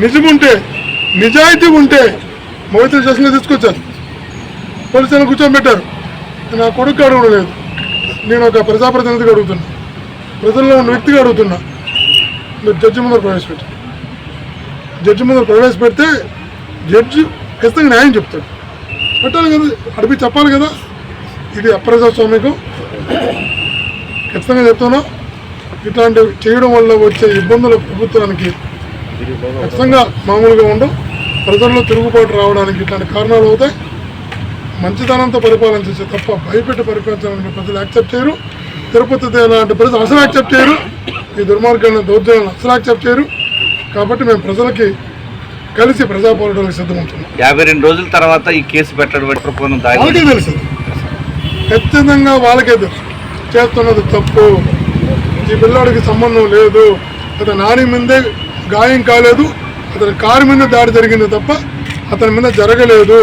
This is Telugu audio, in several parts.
నిజం ఉంటే నిజాయితీ ఉంటే మోహితులు స్టేషన్లో తీసుకొచ్చారు. పోలీసులను కూర్చోబెట్టారు. నా కొడుకు అడగడం లేదు. నేను ఒక ప్రజాప్రతినిధిగా అడుగుతున్నా. ప్రజల్లో ఉన్న వ్యక్తిగా అడుగుతున్నా. మీరు జడ్జి ముందర ప్రవేశపెట్టారు జడ్జి ముందర ప్రవేశపెడితే జడ్జి ఖచ్చితంగా న్యాయం చెప్తాడు. పెట్టాలి కదా అడిపి చెప్పాలి కదా. ఇది అప్రజాస్వామికం. ఖచ్చితంగా చెప్తున్నా. ఇట్లాంటివి చేయడం వల్ల వచ్చే ఇబ్బందులు ప్రభుత్వానికి ఖచ్చితంగా మామూలుగా ఉండవు ప్రజల్లో తిరుగుబాటు రావడానికి ఇట్లాంటి కారణాలు అవుతాయి. మంచితనంతో పరిపాలించే తప్ప భయపెట్టి పరిపాలించాలని ప్రజలు యాక్సెప్ట్ చేయరు. తిరుపతి లాంటి ప్రజలు అసలు యాక్సెప్ట్ చేయరు. ఈ దుర్మార్గాలను దౌర్జన్యాలను అసలు యాక్సెప్ట్ చేయరు. కాబట్టి మేము ప్రజలకి కలిసి ప్రజా పోరాటానికి సిద్ధమవుతున్నాం. యాభై రెండు రోజుల తర్వాత ఈ కేసు పెట్టడం వాళ్ళకే తెలుసు. ఖచ్చితంగా వాళ్ళకే తెలుసు. చేస్తున్నది తప్పు. ఈ పిల్లాడికి సంబంధం లేదు. అతని నాని మీదే గాయం కాలేదు. అతని కారు మీద దాడి జరిగింది తప్ప అతని మీద జరగలేదు.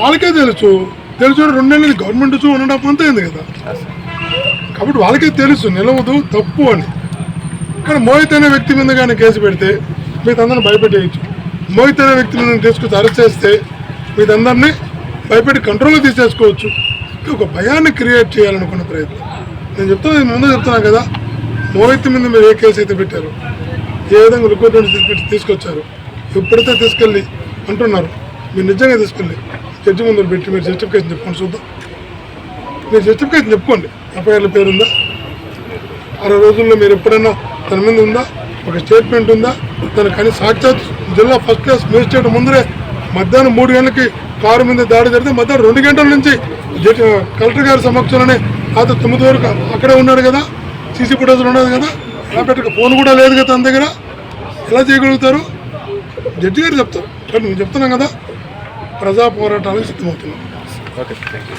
వాళ్ళకే తెలుసు. తెలుసు రెండేళ్ళది గవర్నమెంట్ చూ ఉండడం అంతా అయింది కదా. కాబట్టి వాళ్ళకే తెలుసు నిలవదు తప్పు అని. కానీ మోహిత్ అనే వ్యక్తి మీద కానీ కేసు పెడితే మీదందరిని భయపెట్టేయచ్చు మోహిత్ అనే వ్యక్తి మీద తీసుకొచ్చి అరెస్ట్ చేస్తే మీదందరినీ భయపెట్టి కంట్రోల్లో తీసేసుకోవచ్చు. ఒక భయాన్ని క్రియేట్ చేయాలనుకున్న ప్రయత్నం. నేను చెప్తాను ముందే చెప్తున్నాను కదా మోహిత్ మీద మీరు ఏ కేసు అయితే పెట్టారు? ఏ విధంగా రిక్రూట్మెంట్ తీసుకొచ్చారు. ఎప్పుడైతే తీసుకెళ్ళి అంటున్నారు. మీరు నిజంగా తీసుకెళ్ళి జడ్జి ముందు పెట్టి మీరు జస్టిఫికేషన్ చెప్పుకోండి చూద్దాం. మీరు జస్టిఫికేషన్ చెప్పుకోండి. ఎఫ్ఐఆర్ల పేరుందా? అరవై రోజుల్లో మీరు ఎప్పుడైనా తన మీద ఉందా? ఒక స్టేట్మెంట్ ఉందా? తన కానీ సాక్షాత్ జిల్లా ఫస్ట్ క్లాస్ మేజిస్ట్రేట్ ముందరే మధ్యాహ్నం మూడు గంటలకి కారు మీద దాడి జరిగితే మధ్యాహ్నం రెండు గంటల నుంచి కలెక్టర్ గారి సమక్షంలోనే రాత్రి తొమ్మిది వరకు అక్కడే ఉన్నాడు కదా? సీసీ ఫుటేజ్లు ఉన్నది కదా? ఎలా పెట్టక ఫోన్ కూడా లేదు కదా తన దగ్గర? ఎలా చేయగలుగుతారు? జడ్జి గారు చెప్తారు. కానీ నేను చెప్తున్నాం కదా ప్రజా పోరాటాలకు సిద్ధమవుతున్నాం. Okay thank you